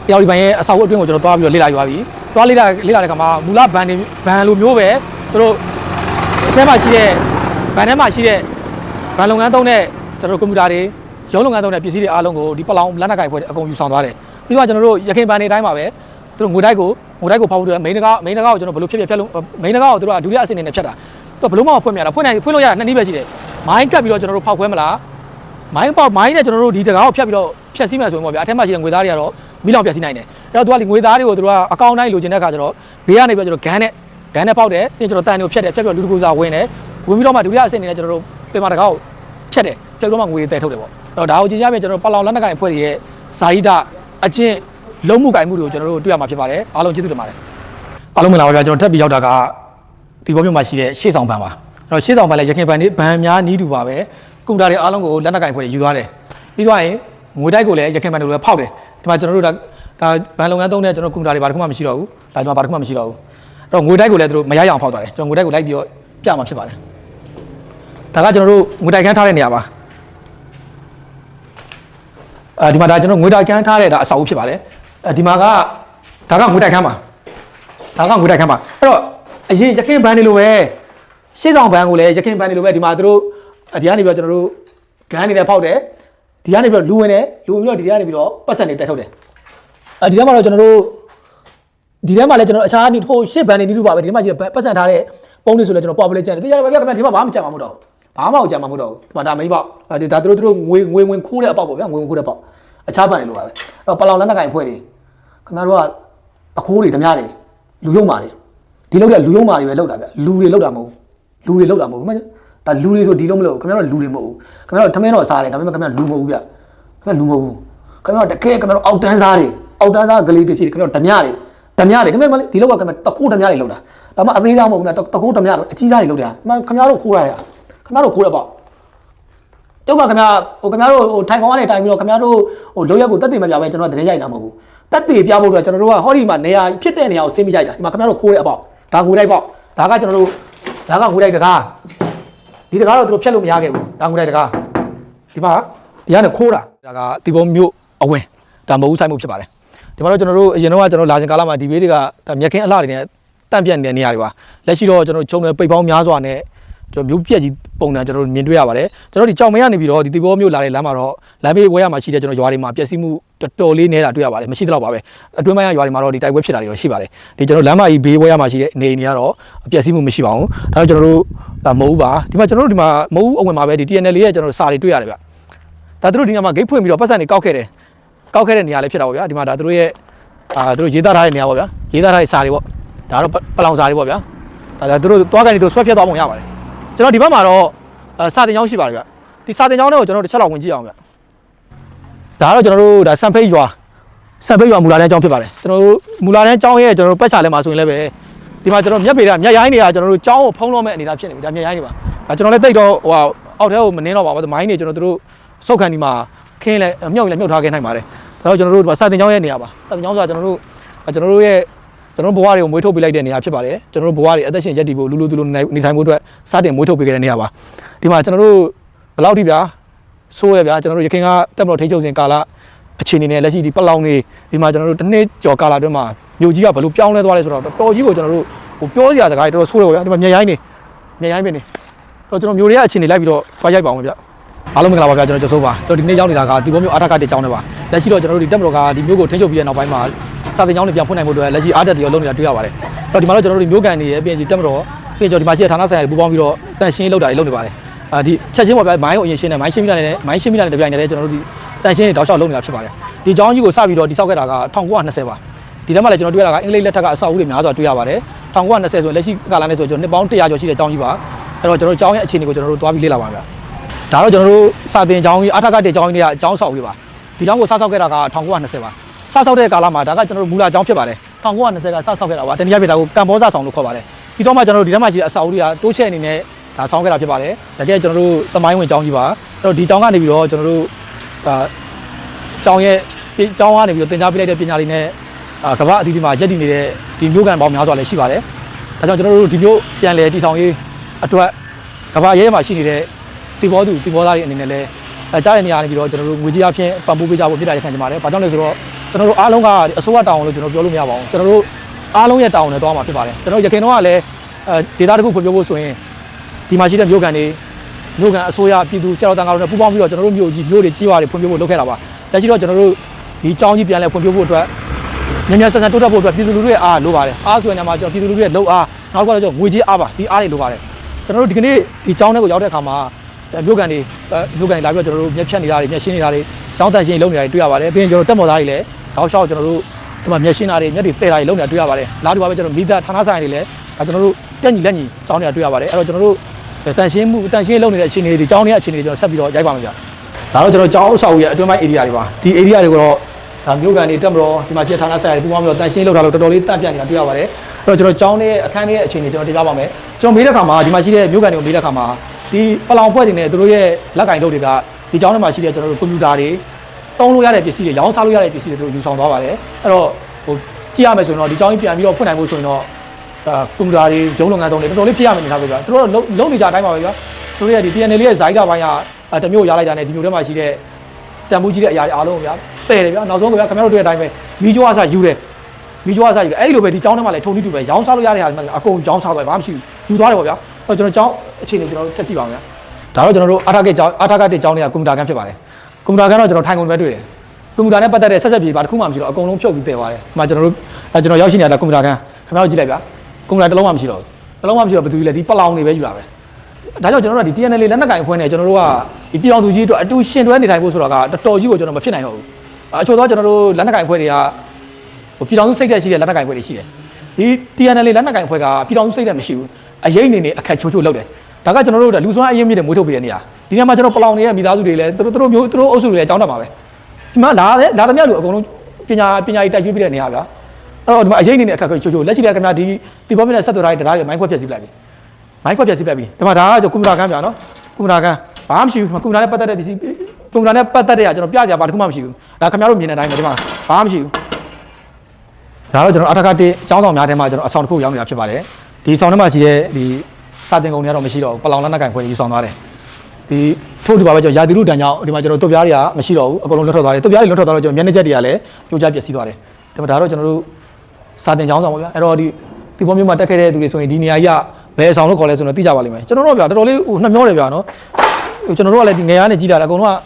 S2: တယောက်ဒီဘန်ရဲ့အဆောက်အဦအတွင်းကိုကျွန်တော်သွားပြီးတော့လေ့လာယူပါပြီသွားလေ့လာလေ့လာတဲ့ခါမှာမူလဘန်တွေဘန်လိုမျိုးပဲသူတို့အထဲမှာရှိတဲ့ဘန်ထဲမှာရှိတဲ့ဘန်လုပ်ငန်းသုံးတဲ့ကျွန်တော်တို့ကွန်ပျူတာတွေရုံးလုပ်ငန်းသုံးတဲ့ပစ္စည်းတွေအားလုံးကိုဒီပလောင်လက်နက်ကိုင်ဖွဲ့အကုန်ယူဆောင်သွားတယ်ပြီးတော့ကျွန်တော်တို့ရခိုင်ဘန်တွေအတိုင်းပါပဲသူတို့ငွေတိုက်ကိုငွေတိုက်ကိုဖောက်ဖို့အတွက် main တကား main တကားကိုကျွန်တော်ဘယ်လိုဖြတ်ဖြတ်ဖြတ်လို့ main တကားကိုသူတို့ကဒုတိယအဆင့်အနေနဲ့ဖြတ်တာသူကဘယ်လိုမှမဖွင့်မရတာဖွင့်နိုင်ဖွင့်လို့ရတာနှစ်နည်းပဲရှိတယ်မိုင်းကတ်ပြီးတော့ကျွန်တော်တို့ဖောက်ခွဲမလားမိုင်းပေါက်မိုင်းနဲ့ကျွန်တော်တို့ဒီတကားကိုဖြတ်ပြီးတော့ဖြတ်စီးမယ်ဆိုရင်ပေါ့ဗျာအထက်မှာရှိတဲ့ငွေသားတွေကတော့ မိလောင်ဖြတ်စီးနိုင်တယ်အဲ့တော့သူကဒီငွေသားတွေကိုသူတို့ကအကောင့်တိုင်းလိုချင်တဲ့အခါကျတော့ဘေးကနေပြီးတော့ကျွန်တော်ဂန်းနဲ့ဂန်းနဲ့ပေါက်တယ်ပြီးကျွန်တော်တန်တွေကိုဖြတ်တယ်ဖြတ်ပြီးတော့လူတကူစာဝင်တယ်ဝင်ပြီးတော့မှဒုတိယအဆင့်အနေနဲ့ကျွန်တော်တို့ပင်မတကားကိုဖြတ်တယ်ဖြတ်ပြီးတော့မှငွေတွေတည်ထုတ်တယ်ပေါ့အဲ့တော့ဒါကိုကြည့်ကြပြင်ကျွန်တော်ပလောင်လက်နက်ကိုင်အဖွဲ့တွေရဲ့ဇာဟိတအချင်းလုံးမှုကိုင်မှုတွေကိုကျွန်တော်တို့တွေ့ရမှာဖြစ်ပါတယ်အားလုံးကျေးဇူးတင်ပါတယ်အားလုံးမင်္ဂလာပါဗျာကျွန်တော်တက်ပြီးရောက်တာကဒီဘောမြို့မှာရှိတဲ့ရှေ့ဆောင်ဘန်ပါအဲ့တော့ရှေ့ဆောင်ဘန်လည်းရခိုင်ဘန်နေဘန်များနီးတူပါပဲကွန်ပျူတာတွေအားလုံးကိုလက်နက်ကိုင်ဖွဲ့တွေယူသွားတယ်ပြီးသွားရင် ငွေတိုက်ကိုလည်းရခိုင်ဘန်တွေလည်းဖောက်တယ်ဒီမှာကျွန်တော်တို့ဒါဒါဘန်လုပ်ငန်းသုံးတဲ့ကျွန်တော်ကွန်ပျူတာတွေဘာတစ်ခုမှမရှိတော့ဘူးဒါဒီမှာဘာတစ်ခုမှမရှိတော့ဘူးအဲ့တော့ငွေတိုက်ကိုလည်းသူတို့မရရအောင်ဖောက်သွားတယ်ကျွန်တော်ငွေတိုက်ကိုလိုက်ပြီးတော့ပြမှာဖြစ်ပါတယ်ဒါကကျွန်တော်တို့ငွေတိုက်ခန်းထားတဲ့နေရာပါအဲဒီမှာဒါကျွန်တော်ငွေတိုက်ခန်းထားတဲ့ဒါအဆောက်အဦဖြစ်ပါတယ်အဲဒီမှာကဒါကငွေတိုက်ခန်းပါဒါကငွေတိုက်ခန်းပါအဲ့တော့အရင်ရခိုင်ဘန်တွေလိုပဲရှေ့ဆောင်ဘန်ကိုလည်းရခိုင်ဘန်တွေလိုပဲဒီမှာသူတို့ဒီကနေပြီးတော့ကျွန်တော်တို့ဂန်းနေနဲ့ဖောက်တယ် ဒီကနေပြီးတော့လူဝင်တယ်လူဝင်ပြီးတော့ဒီကနေပြီးတော့ပတ်စံတွေတက်ထုတ်တယ်အဲဒီထဲမှာတော့ကျွန်တော်တို့ဒီထဲမှာလည်းကျွန်တော်အခြားဒီဟိုရှစ်ဘန်တွေနီးတူပါပဲဒီထဲမှာရှိတဲ့ပတ်စံထားတဲ့ပုံတွေဆိုလည်းကျွန်တော်ပေါ်ပလေးကျန်တယ်တရားပဲဗျာခင်ဗျာဒီမှာဘာမှမကြံမှာမဟုတ်တော့ဘာမှမကြံမှာမဟုတ်တော့ဒီမှာဒါမိပေါ့ဒီဒါသူတို့သူတို့ငွေငွေဝင်ခိုးတဲ့အပေါက်ပေါ့ဗျာငွေဝင်ခိုးတဲ့အပေါက်အခြားဘန်တွေလိုပါပဲအဲ့ပလောင်လက်နက်ကင်ဖွဲ့တွေခင်ဗျားတို့ကအခိုးတွေဓမြတွေလူယုံမာတွေဒီလောက်တဲ့လူယုံမာတွေပဲလောက်တာဗျလူတွေလောက်တာမဟုတ်လူတွေလောက်တာမဟုတ်ဘူးခင်ဗျာ ဒါလူတွေဆိုဒီလိုမလို့ခင်ဗျားတို့လူတွေမဟုတ်ဘူးခင်ဗျားတို့ထမင်းတော့စားတယ်ဒါပေမဲ့ခင်ဗျားလူမဟုတ်ဘူးဗျခင်ဗျားလူမဟုတ်ဘူးခင်ဗျားတို့တကယ်ခင်ဗျားတို့အောက်တန်းစားတွေအောက်တန်းစားကလေးတွေရှိတယ်ခင်ဗျားတို့ဓမြတွေဓမြတွေခင်ဗျားမလေးဒီလောက်ကခင်ဗျားတခိုးဓမြတွေလောက်တာဒါမှအသေးစားမဟုတ်ဘူးခင်ဗျာတခိုးဓမြတော့အကြီးစားတွေလောက်တာခင်ဗျားတို့ခိုးရတယ်ခင်ဗျားတို့ခိုးရပေါ့တုတ်ကခင်ဗျာဟိုခင်ဗျားတို့ဟိုထိုင်ကောင်ကနေတိုင်ပြီးတော့ခင်ဗျားတို့ဟိုလောက်ရက်ကိုတက်တည်မပြပဲကျွန်တော်ကတရင်ရိုက်တာမဟုတ်ဘူးတက်တည်ပြဖို့အတွက်ကျွန်တော်တို့ကဟောဒီမှာနေရာဖြစ်တဲ့နေရာကိုဆင်းပြီးရိုက်တာဒီမှာခင်ဗျားတို့ခိုးတဲ့အပေါက်ဒါငွေလိုက်ပေါက်ဒါကကျွန်တော်တို့ဒါကငွေလိုက်တကား ဒီတကားတော့သူတို့ဖြတ်လို့မရခဲ့ဘူးဒါငွေလိုက်တကားဒီမှာဒီကနေခိုးတာဒါကတီပုံမျိုးအဝင်ဒါမဟုတ်ဘူးဆိုင်မှုဖြစ်ပါတယ်ဒီမှာတော့ကျွန်တော်တို့အရင်တော့ကကျွန်တော်လာစဉ်ကာလမှာဒီဘေးတွေကဒါမြက်ခင်းအလှတွေနဲ့တန့်ပြန့်နေတဲ့နေရာတွေပါလက်ရှိတော့ကျွန်တော်တို့ဂျုံတွေပိတ်ပေါင်းများစွာနဲ့ ကျွန်တော်မျိုးပြက်ကြီးပုံစံကျွန်တော်တို့မြင်တွေ့ရပါတယ်ကျွန်တော်ဒီကြောင်မရနေပြီးတော့ဒီတီဘောမျိုးလာတဲ့လမ်းမှာတော့လမ်းဘေးဝဲရမှာရှိတဲ့ကျွန်တော်ရွာတွေမှာပျက်စီးမှုတော်တော်လေးနေတာတွေ့ရပါတယ်မရှိတော့ပါပဲအတွင်းပိုင်းကရွာတွေမှာတော့ဒီတိုက်ပွဲဖြစ်တာတွေတော့ရှိပါတယ်ဒီကျွန်တော်လမ်းမကြီးဘေးဝဲရမှာရှိတဲ့အနေအနေကတော့ပျက်စီးမှုမရှိပါဘူးဒါတော့ကျွန်တော်တို့ဒါမဟုတ်ဘူးပါဒီမှာကျွန်တော်တို့ဒီမှာမဟုတ်ဘူးအဝင်မှာပဲဒီ TNL ရဲ့ကျွန်တော်တို့စာတွေတွေ့ရတယ်ဗျဒါသူတို့ဒီညမှာဂိတ်ဖွင့်ပြီးတော့ပတ်စံတွေကောက်ခဲ့တယ်ကောက်ခဲ့တဲ့နေရာလေးဖြစ်တာပေါ့ဗျာဒီမှာဒါသူတို့ရဲ့အာသူတို့ရေးသားထားတဲ့နေရာပေါ့ဗျာရေးသားထားတဲ့စာတွေပေါ့ဒါတော့ပလောင်စာတွေပေါ့ဗျာဒါဒါသူတို့သွားကန်တွေသူဆွဲဖြတ်သွားပုံရပါတယ် ကျွန်တော်ဒီဘက်မှာတော့အဲစာတင်ကျောင်းရှိပါတယ်ဗျဒီစာတင်ကျောင်းတွေကိုကျွန်တော်တို့တစ်ချက်လောက်ဝင်ကြည့်အောင်ဗျဒါကတော့ကျွန်တော်တို့ဒါစံဖိတ်ရွာစံဖိတ်ရွာမူလာတန်းကျောင်းဖြစ်ပါတယ်ကျွန်တော်တို့မူလာတန်းကျောင်းရဲ့ကျွန်တော်တို့ပတ်ချလဲမှာဆိုရင်လည်းပဲဒီမှာကျွန်တော်မြက်ပေတာမြက်ရိုင်းတွေကကျွန်တော်တို့ကျောင်းကိုဖုံးလို့မဲ့အနေအထားဖြစ်နေပြီဒါမြက်ရိုင်းတွေပါဒါကျွန်တော်လည်းတိတ်တော့ဟိုအောက်ထဲကိုမနှင်းတော့ပါဘူးမိုင်းတွေကျွန်တော်တို့စုတ်ခံဒီမှာခင်းလဲမြုပ်လဲမြုပ်ထားခဲ့နိုင်ပါတယ်ဒါတော့ကျွန်တော်တို့ဒီမှာစာတင်ကျောင်းရဲ့နေရာပါစာတင်ကျောင်းဆိုတာကျွန်တော်တို့ကျွန်တော်တို့ရဲ့ ကျွန်တော်တို့ဘဝတွေကိုမွေးထုတ်ပေးလိုက်တဲ့နေရာဖြစ်ပါတယ်ကျွန်တော်တို့ဘဝတွေအသက်ရှင်ရက်တည်ဖို့လူလူသူလူနေထိုင်ဖို့အတွက်စတင်မွေးထုတ်ပေးခဲ့တဲ့နေရာပါဒီမှာကျွန်တော်တို့ဘယ်လောက်ထိဗျာဆိုးရဗျာကျွန်တော်တို့ရခိုင်ကတက်မလို့ထိချုပ်စဉ်ကာလအခြေအနေနဲ့လက်ရှိဒီပလောင်နေဒီမှာကျွန်တော်တို့တစ်နှစ်ကျော်ကာလအတွင်းမှာမြို့ကြီးကဘယ်လိုပြောင်းလဲသွားလဲဆိုတော့တော်တော်ကြီးကိုကျွန်တော်တို့ဟိုပြောစရာစကားတွေတော်တော်ဆိုးတယ်ဗျာဒီမှာမြေရိုင်းနေမြေရိုင်းပဲနေတော့ကျွန်တော်မြို့တွေကအခြေအနေလိုက်ပြီးတော့သွားရိုက်ပါအောင်ဗျာအားလုံးမင်္ဂလာပါဗျာကျွန်တော်ကျော်စိုးပါကျွန်တော်ဒီနေ့ရောက်နေတာကဒီဘောမျိုးအာထကတဲ့ကျောင်းတွေပါလက်ရှိတော့ကျွန်တော်တို့ဒီတက်မလို့ကဒီမျိုးကိုထိချုပ်ပြီးတဲ့နောက်ပိုင်းမှာ စာတင်ကျောင်းတွေပြန်ဖွင့်နိုင်ဖို့အတွက်လက်ရှိအားတက်တွေရောလုပ်နေတာတွေ့ရပါတယ်အဲ့တော့ဒီမှာတော့ကျွန်တော်တို့မျိုးကန်တွေရဲ့အပြင်စီတက်မလို့ပြင်ကျော်ဒီမှာရှိတဲ့ဌာနဆိုင်ရာတွေပူးပေါင်းပြီးတော့တန်ရှင်းလုပ်တာတွေလုပ်နေပါတယ်အာဒီချက်ချင်းပေါ့ဗျာမိုင်းကိုအရင်ရှင်းတယ်မိုင်းရှင်းပြီးတာနဲ့မိုင်းရှင်းပြီးတာနဲ့တပြိုင်တည်းကျွန်တော်တို့ဒီတန်ရှင်းတွေတောက်လျှောက်လုပ်နေတာဖြစ်ပါတယ်ဒီကျောင်းကြီးကိုစပြီးတော့ဒီဆောက်ခဲ့တာက1920ပါဒီထဲမှာလည်းကျွန်တော်တွေ့ရတာကအင်္ဂလိပ်လက်ထက်ကအဆောက်အဦတွေများစွာတွေ့ရပါတယ်1920ဆိုရင်လက်ရှိကာလနဲ့ဆိုကျွန်တော်နှစ်ပေါင်း100ကျော်ရှိတဲ့ကျောင်းကြီးပါအဲ့တော့ကျွန်တော်တို့ကျောင်းရဲ့အခြေအနေကိုကျွန်တော်တို့တွားပြီးလေ့လာပါမယ်ဗျာဒါတော့ကျွန်တော်တို့စာတင်ကျောင်းကြီးအထက်ကတဲ့ကျောင်းကြီးတွေကကျောင်းဆောက်ပြီးပါဒီကျောင်းကိုစဆောက်ခဲ့တာက1920ပါ စဆောက်တဲ့ကာလမှာဒါကကျွန်တော်တို့မူလာကျောင်းဖြစ်ပါတယ်1920ကစဆောက်ခဲ့တာပါတနည်းအားဖြင့်ဒါကိုကမ္ဘောဇဆောင်လို့ခေါ်ပါတယ်ဒီတော့မှကျွန်တော်တို့ဒီထဲမှာရှိတဲ့အဆောက်အဦတွေကတိုးချဲ့အနေနဲ့ဒါဆောင်းခဲ့တာဖြစ်ပါတယ်တကယ်ကျွန်တော်တို့သမိုင်းဝင်ကျောင်းကြီးပါအဲ့တော့ဒီကျောင်းကနေပြီးတော့ကျွန်တော်တို့ဒါကျောင်းရဲ့ကျောင်းကနေပြီးတော့သင်ကြားပေးလိုက်တဲ့ပညာတွေနဲ့အာကမ္ဘာအသီးသီးမှာရက်တည်နေတဲ့ဒီမျိုးကန်ပေါင်းများစွာလည်းရှိပါတယ်ဒါကြောင့်ကျွန်တော်တို့ဒီမျိုးပြန်လည်တည်ထောင်ရေးအတွက်ကမ္ဘာရဲမှာရှိနေတဲ့တီဘောသူတီဘောသားတွေအနေနဲ့လည်းအဲကြားတဲ့နေရာနေပြီးတော့ကျွန်တော်တို့ငွေကြီးအဖြစ်ပံ့ပိုးပေးကြဖို့မြစ်တာရခံကြပါတယ်။ဘာကြောင့်လဲဆိုတော့ ကျွန်တော်တို့အားလုံးကအစိုးရတောင်းလို့ကျွန်တော်ပြောလို့မရပါဘူး။ကျွန်တော်တို့အားလုံးရဲ့တောင်းနဲ့သွားမှာဖြစ်ပါတယ်။ကျွန်တော်ရခိုင်တော့ကလည်းအဲဒေတာတစ်ခုဖွံ့ဖြိုးဖို့ဆိုရင်ဒီမှာရှိတဲ့မြို့ကန်တွေမြို့ကန်အစိုးရပြည်သူဆရာတော်တန်ခါတို့နဲ့ပူးပေါင်းပြီးတော့ကျွန်တော်တို့မြို့ကြီးမြို့တွေကြီးရွာတွေဖွံ့ဖြိုးဖို့လုပ်ခဲ့တာပါ။လက်ရှိတော့ကျွန်တော်တို့ဒီကျောင်းကြီးပြန်လဲဖွံ့ဖြိုးဖို့အတွက်မြန်မြန်ဆန်ဆန်တိုးတက်ဖို့အတွက်ပြည်သူလူထုရဲ့အားလိုပါတယ်။အားဆိုရင်လည်းမှာကျွန်တော်ပြည်သူလူထုရဲ့လုံအားနောက်တစ်ခါတော့ကျွန်တော်ငွေကြီးအားပါဒီအားတွေလိုပါတယ်။ကျွန်တော်တို့ဒီကနေ့ဒီကျောင်းထဲကိုရောက်တဲ့အခါမှာမြို့ကန်တွေမြို့ကန်တွေလာပြီးတော့ကျွန်တော်တို့မျက်ဖြတ်နေတာတွေမျက်ရှင်းနေတာတွေကျောင်းတန်ရှင်းလုပ်နေတာတွေတွေ့ရပါတယ်။ပြီးရင်ကျွန်တော်တက်မော်သားတွေလည်း တောက်လျှောက်ကျွန်တော်တို့ဒီမှာမျက်ရှင်းတာတွေမျက်တွေပယ်တာတွေလုပ်နေတာတွေ့ရပါတယ်။လာဒီပါပဲကျွန်တော်မိသားဌာနဆိုင်တွေလည်းဒါကျွန်တော်တို့တက်ညီလက်ညီစောင်းနေတာတွေ့ရပါတယ်။အဲ့တော့ကျွန်တော်တို့တန်ရှင်းမှုတန်ရှင်းလုပ်နေတဲ့အခြေအနေတွေကျောင်းတွေအခြေအနေတွေကျွန်တော်ဆက်ပြီးတော့ရိုက်ပါမယ်ဗျာ။ဒါတော့ကျွန်တော်ကျောင်းအဆောက်အဦရဲ့အတွင်းပိုင်း area တွေပါ။ဒီ area တွေကိုတော့ဒါမြို့ကန်တွေတက်မတော်ဒီမှာရှိတဲ့ဌာနဆိုင်တွေပူးပေါင်းပြီးတော့တန်ရှင်းလုပ်ထားလို့တော်တော်လေးတန့်ပြန့်နေတာတွေ့ရပါတယ်။အဲ့တော့ကျွန်တော်ကျောင်းရဲ့အခန်းရဲ့အခြေအနေကျွန်တော်တင်ပြပါမယ်။ကျွန်တော်မေးတဲ့ခါမှာဒီမှာရှိတဲ့မြို့ကန်တွေကိုမေးတဲ့ခါမှာဒီပလောင်ဖွဲ့တွေနဲ့သူတို့ရဲ့လက်ကင်ထုတ်တွေကဒီကျောင်းထဲမှာရှိတဲ့ကျွန်တော်တို့ကွန်ပျူတာတွေ တုံးလို့ရတဲ့ပစ္စည်းတွေရောင်းစားလို့ရတဲ့ပစ္စည်းတွေသူတို့ယူဆောင်သွားပါတယ်။အဲ့တော့ဟိုကြည့်ရမယ်ဆိုရင်တော့ဒီကျောင်းကြီးပြန်ပြီးတော့ဖွင့်နိုင်ဖို့ဆိုရင်တော့ဒါကွန်ပျူတာတွေဂျုံလုပ်ငန်းတုံးတွေတော်တော်လေးဖြစ်ရမယ်နေထားပဲဗျာ။သူတို့တော့လုံးနေကြအတိုင်းပါပဲဗျာ။သူတို့ရဲ့ဒီ TNL ရဲ့ဇိုင်းတာပိုင်းကတမျိုးရလိုက်တာနဲ့ဒီမျိုးထဲမှာရှိတဲ့တန်ဖိုးကြီးတဲ့အရာတွေအားလုံးဗျာ။တဲ့တယ်ဗျာ။နောက်ဆုံးကဗျာခင်ဗျားတို့တွေ့တဲ့အတိုင်းပဲမီးကြွားအစားယူတယ်။မီးကြွားအစားယူတယ်။အဲ့ဒီလိုပဲဒီကျောင်းထဲမှာလည်းထုံတီတူပဲရောင်းစားလို့ရတဲ့ဟာတွေအကုန်ရောင်းစားသွားဘာမှမရှိဘူး။ယူသွားတယ်ပေါ့ဗျာ။အဲ့တော့ကျွန်တော်ကျောင်းအခြေအနေကျွန်တော်တို့တက်ကြည့်ပါအောင်ဗျာ။ဒါတော့ကျွန်တော်တို့အာထာကက်ကျောင်းအာထာကတဲ့ကျောင်းတွေကကွန်ပျူတာကန်းဖြစ်ပါတယ်။ ကွန်ပျူတာကန်းတော့ကျွန်တော်ထိုင်ကုန်ပဲတွေ့တယ်။ကွန်ပျူတာနဲ့ပတ်သက်တဲ့ဆက်ဆက်ပြေပါတစ်ခုမှမရှိတော့အကုန်လုံးဖြုတ်ပြီးတည်သွားတယ်။ဒီမှာကျွန်တော်တို့အဲကျွန်တော်ရောက်ရှိနေတာကွန်ပျူတာကန်းခင်ဗျားတို့ကြည့်လိုက်ဗျာ။ကွန်ပျူတာတစ်လုံးမှမရှိတော့ဘူး။တစ်လုံးမှမရှိတော့ဘယ်သူလဲဒီပလောင်တွေပဲယူတာပဲ။ဒါကြောင့်ကျွန်တော်တို့ကဒီ TNL လက်နက်ကင်အဖွဲ့နဲ့ကျွန်တော်တို့ကဒီပြည်တော်သူကြီးတို့အတူရှင်တွဲနေထိုင်ဖို့ဆိုတော့ကတော်တော်ကြီးကိုကျွန်တော်မဖြစ်နိုင်တော့ဘူး။အချို့သောကျွန်တော်တို့လက်နက်ကင်အဖွဲ့တွေကဟိုပြည်တော်စုစိတ်သက်ရှိတဲ့လက်နက်ကင်အဖွဲ့တွေရှိတယ်။ဒီ TNL လက်နက်ကင်အဖွဲ့ကပြည်တော်စုစိတ်သက်မရှိဘူး။အရေးနေနေအခက်ချိုးချိုးလောက်တယ်ဒါကကျွန်တော်တို့လူစွမ်းအရင်မြင့်တဲ့မွေးထုတ်ပေးတဲ့နေရာ ဒီနေရာမှာကျွန်တော်ပလောင်နေတဲ့မိသားစုတွေလည်းသူတို့သူတို့မျိုးသူတို့အုပ်စုတွေလည်းအကြောင်းတက်ပါပဲဒီမှာလာတဲ့လာသမျှလူအကုန်လုံးပညာပညာရေးတိုက်ကျွေးပေးတဲ့နေရာဗျာအဲ့တော့ဒီမှာအရေးနေနေအခက်ချိုးချိုးလက်ရှိလည်းခင်ဗျာဒီဒီပေါ်မြင့်တဲ့ဆက်သွယ်ထားတဲ့တရားတွေမိုင်းခွက်ပြက်စီးပလိုက်ပြီမိုင်းခွက်ပြက်စီးပလိုက်ပြီဒီမှာဒါကကျွန်တော်ကွန်ပျူတာကမ်းဗျာနော်ကွန်ပျူတာကမ်းဘာမှမရှိဘူးဒီမှာကွန်ပျူတာနဲ့ပတ်သက်တဲ့ပစ္စည်းကွန်ပျူတာနဲ့ပတ်သက်တဲ့ကကျွန်တော်ပြကြပါတခုမှမရှိဘူးဒါခင်ဗျားတို့မြင်တဲ့အတိုင်းပဲဒီမှာဘာမှမရှိဘူးဒါတော့ကျွန်တော်အထက်ကတေးအကြောင်းဆောင်များထဲမှာကျွန်တော်အဆောင်တစ်ခုရောက်နေတာဖြစ်ပါတယ်ဒီဆောင်ထဲမှာရှိတဲ့ဒီစာတင်ကုန်တွေကတော့မရှိတော့ဘူးပလောင်လက်နက်ကင်ခွဲယူဆောင်သွားတယ် ဒီထို့ဒီပါပဲကျွန်တော်ရာသီဥတုတန်ကြောင့်ဒီမှာကျွန်တော်တုတ်ပြားတွေကမရှိတော့ဘူးအကုန်လုံးလွတ်ထွက်သွားတယ်တုတ်ပြားတွေလွတ်ထွက်သွားတော့ကျွန်တော်မျက်နှာချက်တွေကလည်းပြိုကျပျက်စီးသွားတယ်ဒါပေမဲ့ဒါတော့ကျွန်တော်တို့စာတင်ကြောင်းဆောင်ပါဗျာအဲ့တော့ဒီဒီပေါ်မျိုးမှာတက်ခဲ့တဲ့သူတွေဆိုရင်ဒီနေရာကြီးကဘယ်အဆောင်လို့ခေါ်လဲဆိုတော့သိကြပါလိမ့်မယ်ကျွန်တော်တို့ကဗျာတော်တော်လေးဟိုနှမျောတယ်ဗျာနော်ဟိုကျွန်တော်တို့ကလည်းဒီငယ်ရနဲ့ကြီးလာတာအကုန်လုံးက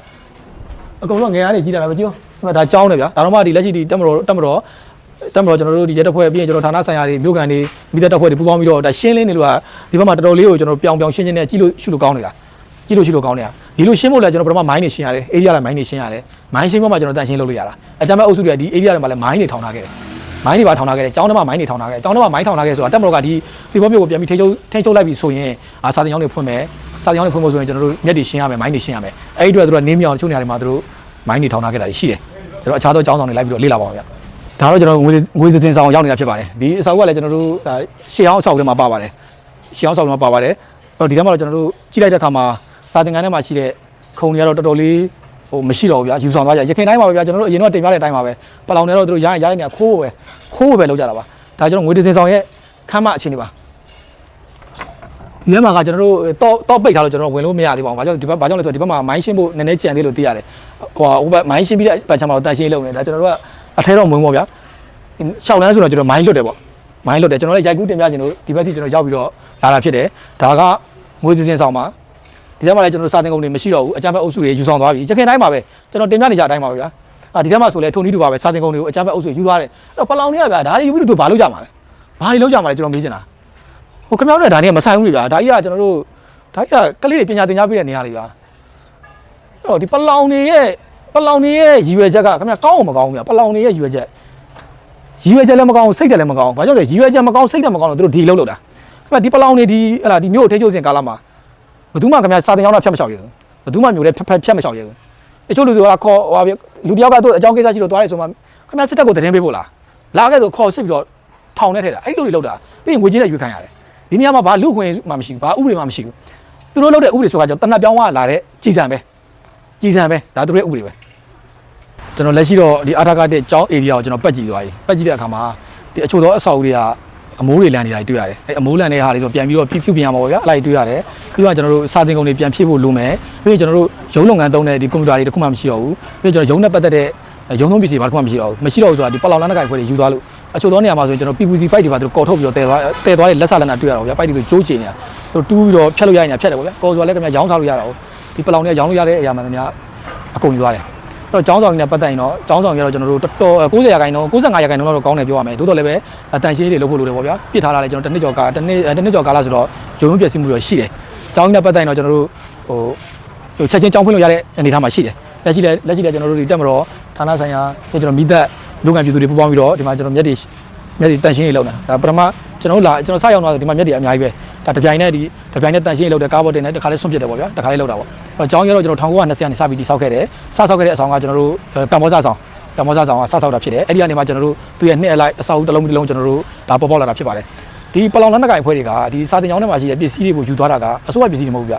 S2: အကုန်လုံးငယ်ရနဲ့ကြီးလာတာပဲကြည့်ဦးဒါကြောင်းတယ်ဗျာဒါတော့မှဒီလက်ရှိဒီတက်မတော်တက်မတော်တက်မတော်ကျွန်တော်တို့ဒီရက်တက်ဖွဲ့ပြီးရင်ကျွန်တော်ဌာနဆိုင်ရာတွေမြို့ကန်တွေမိသက်တက်ဖွဲ့တွေပူးပေါင်းပြီးတော့ဒါရှင်းလင်းနေလို့ကဒီဘက်မှာတော်တော်လေးကိုကျွန်တော်ပြောင်ပြောင်ရှင်းရှင်းနဲ့ကြည့်လို့ရှုလို့ကောင်းနေတာ ကြည့်လို့ရှုလို့ကောင်းနေတာဒီလိုရှင်းဖို့လဲကျွန်တော်ပထမမိုင်းနေရှင်းရတယ် area လိုက်မိုင်းနေရှင်းရတယ်မိုင်းရှင်းဖို့မှကျွန်တော်တန်ရှင်းလုပ်လို့ရတာအကြမ်းမဲ့အုပ်စုတွေကဒီ area တွေမှာလဲမိုင်းနေထောင်ထားခဲ့တယ်မိုင်းတွေပါထောင်ထားခဲ့တယ်ကျောင်းထဲမှာမိုင်းနေထောင်ထားခဲ့တယ်ကျောင်းထဲမှာမိုင်းထောင်ထားခဲ့ဆိုတာတက်မတော်ကဒီဒီဘောမျိုးကိုပြန်ပြီးထိချုပ်ထိချုပ်လိုက်ပြီးဆိုရင်အာစာတင်ကျောင်းတွေဖွင့်မယ်စာတင်ကျောင်းတွေဖွင့်ဖို့ဆိုရင်ကျွန်တော်တို့မျက်တွေရှင်းရမယ်မိုင်းတွေရှင်းရမယ်အဲ့ဒီအတွက်သူတို့ကနေမြောင်ချုပ်နေရာတွေမှာသူတို့မိုင်းတွေထောင်ထားခဲ့တာရှိတယ်ကျွန်တော်အခြားသောကျောင်းဆောင်တွေလိုက်ပြီးတော့လေ့လာပါအောင်ဗျဒါတော့ကျွန်တော်ငွေငွေစင်ဆောင်ရောက်နေတာဖြစ်ပါတယ်ဒီအစာအုပ်ကလည်းကျွန်တော်တို့ဒါရှေးအောင်အစာအုပ်ထဲမှာပါပါတယ်ရှေးအောင်အစာအုပ်ထဲမှာပါပါတယ်အဲ့တော့ဒီထဲမှာတော့ကျွန်တော်တို့ကြည့်လိုက်တဲ့အခါမှာ စာသင်ခန်းထဲမှာရှိတဲ့ခုံတွေကတော့တော်တော်လေးဟိုမရှိတော့ဘူးဗျာယူဆောင်သွားကြရခင်တိုင်းပါပဲဗျာကျွန်တော်တို့အရင်တော့တင်ပြတဲ့အတိုင်းပါပဲပလောင်တွေတော့သူတို့ရိုင်းရိုင်းနေတာခိုးပဲခိုးပဲလောက်ကြတာပါဒါကျွန်တော်ငွေစင်ဆောင်ရဲ့ခမ်းမအခြေအနေပါဒီထဲမှာကကျွန်တော်တို့တော့တော့ပိတ်ထားလို့ကျွန်တော်ဝင်လို့မရသေးပါဘူး။ဘာကြောင့်ဒီဘက်ဘာကြောင့်လဲဆိုတော့ဒီဘက်မှာမိုင်းရှင်းဖို့နည်းနည်းကြံသေးလို့သိရတယ်။ဟိုဟိုဘက်မိုင်းရှင်းပြီးတဲ့ဘက်ချမ်းမှာတော့တန်ရှင်းလုပ်နေတယ်။ဒါကျွန်တော်တို့ကအထဲတော့မဝင်ပေါ့ဗျာ။ရှောက်လန်းဆိုတော့ကျွန်တော်မိုင်းလွတ်တယ်ပေါ့။မိုင်းလွတ်တယ်ကျွန်တော်လည်းရိုက်ကူးတင်ပြခြင်းလို့ဒီဘက်ထိကျွန်တော်ရောက်ပြီးတော့လာတာဖြစ်တယ်။ဒါကငွေစင်ဆောင်မှာ ဒီထဲမှာလည်းကျွန်တော်စာတင်ကုန်တွေမရှိတော့ဘူး။အကြမ်းဖက်အုပ်စုတွေယူဆောင်သွားပြီ။ရခိုင်တိုင်းမှာပဲကျွန်တော်တင်ပြနေကြအတိုင်းပါပဲဗျာ။အာဒီထဲမှာဆိုလဲထုံနီးတူပါပဲစာတင်ကုန်တွေကိုအကြမ်းဖက်အုပ်စုယူသွားတယ်။အဲ့တော့ပလောင်တွေကဗျာဒါတွေယူပြီးတော့သူဘာလုပ်ကြမှာလဲ။ဘာတွေလုပ်ကြမှာလဲကျွန်တော်မေးချင်တာ။ဟိုခမောင်းနဲ့ဒါတွေကမဆိုင်ဘူးလေဗျာ။ဒါကြီးကကျွန်တော်တို့ဒါကြီးကကလေးတွေပညာသင်ကြားပေးတဲ့နေရာတွေဗျာ။အဲ့တော့ဒီပလောင်တွေရဲ့ပလောင်တွေရဲ့ရည်ရွယ်ချက်ကခင်ဗျာကောင်းအောင်မကောင်းဘူးဗျာ။ပလောင်တွေရဲ့ရည်ရွယ်ချက်ရည်ရွယ်ချက်လည်းမကောင်းစိတ်တယ်လည်းမကောင်းဘာကြောင့်လဲရည်ရွယ်ချက်မကောင်းစိတ်တယ်မကောင်းတော့သူတို့ဒီလောက်လောက်တာခင်ဗျာဒီပလောင်တွေဒီဟလာဒီမျိုးကိုထိချုပ်စင်ကာလမှာ ဘယ်သူမှခင်ဗျာစာတင်ကြောင်းတော့ဖြတ်မလျှောက်ရဘူးဘယ်သူမှမျိုးလည်းဖြတ်ဖြတ်မလျှောက်ရဘူးတချို့လူတွေကခေါ်ဟိုဟာလူတယောက်ကသူ့အကြောင်းကိစ္စရှိလို့တွားရဲဆိုမှခင်ဗျာစစ်တပ်ကိုသတင်းပေးဖို့လားလာခဲ့ဆိုခေါ်စစ်ပြီးတော့ထောင်ထဲထည့်တာအဲ့လိုတွေလောက်တာပြီးရင်ငွေကြေးနဲ့ရွေးခိုင်းရတယ်ဒီနေရာမှာဘာလူခွင့်မှမရှိဘူးဘာဥပဒေမှမရှိဘူးသူတို့လုပ်တဲ့ဥပဒေဆိုတာကြောင့်တနတ်ပြောင်းကလာတဲ့ကြည်စံပဲကြည်စံပဲဒါသူတို့ရဲ့ဥပဒေပဲကျွန်တော်လက်ရှိတော့ဒီအာထာကတဲ့ကျောင်း area ကိုကျွန်တော်ပတ်ကြည့်သွားပြီပတ်ကြည့်တဲ့အခါမှာဒီအချို့သောအဆောက်အဦတွေက အမိုးတွေလန်နေတာတွေ့ရတယ်အဲအမိုးလန်တဲ့ဟာတွေဆိုပြန်ပြီးတော့ပြုပြင်ရမှာပေါ့ဗျာအဲ့လိုက်တွေ့ရတယ်ပြီးတော့ကျွန်တော်တို့စာသင်ကုန်တွေပြန်ဖြည့်ဖို့လိုမယ်ပြီးရင်ကျွန်တော်တို့ရုံးလုပ်ငန်းသုံးတဲ့ဒီကွန်ပျူတာတွေတခုမှမရှိတော့ဘူးပြီးတော့ကျွန်တော်ရုံးနဲ့ပတ်သက်တဲ့ရုံးသုံးပစ္စည်းဘာတခုမှမရှိတော့ဘူးမရှိတော့ဘူးဆိုတာဒီပလောင်လန်းတဲ့ကိုင်ခွဲတွေယူသွားလို့အချို့သောနေရာမှာဆိုရင်ကျွန်တော် PVC pipe တွေပါသူကော်ထုတ်ပြီးတော့တည်သွားတည်သွားတဲ့လက်ဆက်လက်နာတွေ့ရတော့ဗျာ pipe တွေဆိုကျိုးချင်နေတာသူတူးပြီးတော့ဖြတ်လို့ရရင်ဖြတ်တယ်ပေါ့ဗျာကော်ဆိုတာလည်းခင်ဗျာရောင်းစားလို့ရတာဟုတ်ဒီပလောင်တွေကရောင်းလို့ရတဲ့အရာမှန်များအကုန်ယူသွားတယ် တော့ចောင်းဆောင်နဲ့ပတ်သက်ရင်တော့ចောင်းဆောင်ရတော့ကျွန်တော်တို့တော်တော်90ရာခိုင်နှုန်း95ရာခိုင်နှုန်းလောက်တော့ကောင်းတယ်ပြောရမယ်တိုးတော်လည်းပဲအတန်ရှင်းလေးလုပ်ဖို့လိုတယ်ပေါ့ဗျာပြစ်ထားတာလည်းကျွန်တော်တစ်နှစ်ကျော်ကာတစ်နှစ်တစ်နှစ်ကျော်ကာလဆိုတော့ရုံရုံပြည့်စည်မှုတော့ရှိတယ်ចောင်းနဲ့ပတ်သက်ရင်တော့ကျွန်တော်တို့ဟိုဟိုချက်ချင်းចောင်းဖွင့်လို့ရတဲ့အနေအထားမှာရှိတယ်လက်ရှိလည်းလက်ရှိလည်းကျွန်တော်တို့ဒီတက်မတော်ဌာနဆိုင်ရာကျွန်တော်မိသက်လူကန်ပြည်သူတွေပူးပေါင်းပြီးတော့ဒီမှာကျွန်တော်မျက်တွေမျက်တွေတန်ရှင်းလေးလုပ်နေတာဒါပထမကျွန်တော်တို့လာကျွန်တော်စရောက်တော့ဒီမှာမျက်တွေအများကြီးပဲ ဒါတပြိုင်နဲ့ဒီတပြိုင်နဲ့တန်ရှင်းလေးလုပ်တဲ့ကားဘော်တင်နဲ့တခါလေးဆွန့်ပစ်တယ်ပေါ့ဗျာတခါလေးလုပ်တာပေါ့အဲ့တော့ចောင်းရတော့ကျွန်တော်1920ကနေစပြီးတိဆောက်ခဲ့တယ်စဆောက်ခဲ့တဲ့အဆောင်ကကျွန်တော်တို့ကမ္ဘောဇဆောင်ကမ္ဘောဇဆောင်ကစဆောက်တာဖြစ်တယ်အဲ့ဒီကနေမှကျွန်တော်တို့သူရဲ့နှစ်အလိုက်အဆောက်အဦတစ်လုံးတစ်လုံးကျွန်တော်တို့ဒါပေါ်ပေါက်လာတာဖြစ်ပါတယ်ဒီပလောင်လက်နက်ကိုင်အဖွဲ့တွေကဒီစာတင်ကျောင်းထဲမှာရှိတဲ့ပစ္စည်းတွေကိုယူသွားတာကအစိုးရပစ္စည်းတွေမဟုတ်ဘူးဗျ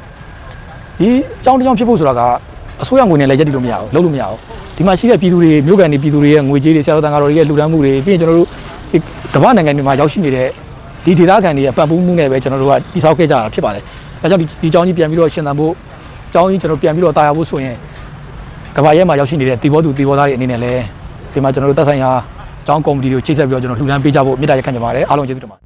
S2: ဒီကျောင်းတစ်ကျောင်းဖြစ်ဖို့ဆိုတာကအစိုးရငွေနဲ့လည်းရက်တည်လို့မရဘူးလုပ်လို့မရဘူးဒီမှာရှိတဲ့ပြည်သူတွေမြို့ကန်တွေပြည်သူတွေရဲ့ငွေကြေးတွေဆရာတော်တန်ဃာတော်တွေရဲ့လှူဒန်းမှုတွေပြီးရင်ကျွန်တော်တို့ဒီကမ္ဘာနိုင်ငံတွေမှာရောက်ရှိနေတဲ့ ဒီဒေသခံတွေရဲ့ပတ်ပူးမှုနဲ့ပဲကျွန်တော်တို့ကတိစောက်ခဲ့ကြတာဖြစ်ပါတယ်ဒါကြောင့်ဒီဒီကျောင်းကြီးပြန်ပြီးတော့ရှင်သန်ဖို့ကျောင်းကြီးကျွန်တော်ပြန်ပြီးတော့တာယာဖို့ဆိုရင်ကဘာရဲမှာရောက်ရှိနေတဲ့တီဘောသူတီဘောသားတွေအနေနဲ့လည်းဒီမှာကျွန်တော်တို့သက်ဆိုင်ရာအကြောင်းကော်မတီတွေကိုချိတ်ဆက်ပြီးတော့ကျွန်တော်လှူဒန်းပေးကြဖို့မေတ္တာရက်ခံကြပါတယ်အားလုံးကျေးဇူးတင်ပါတယ်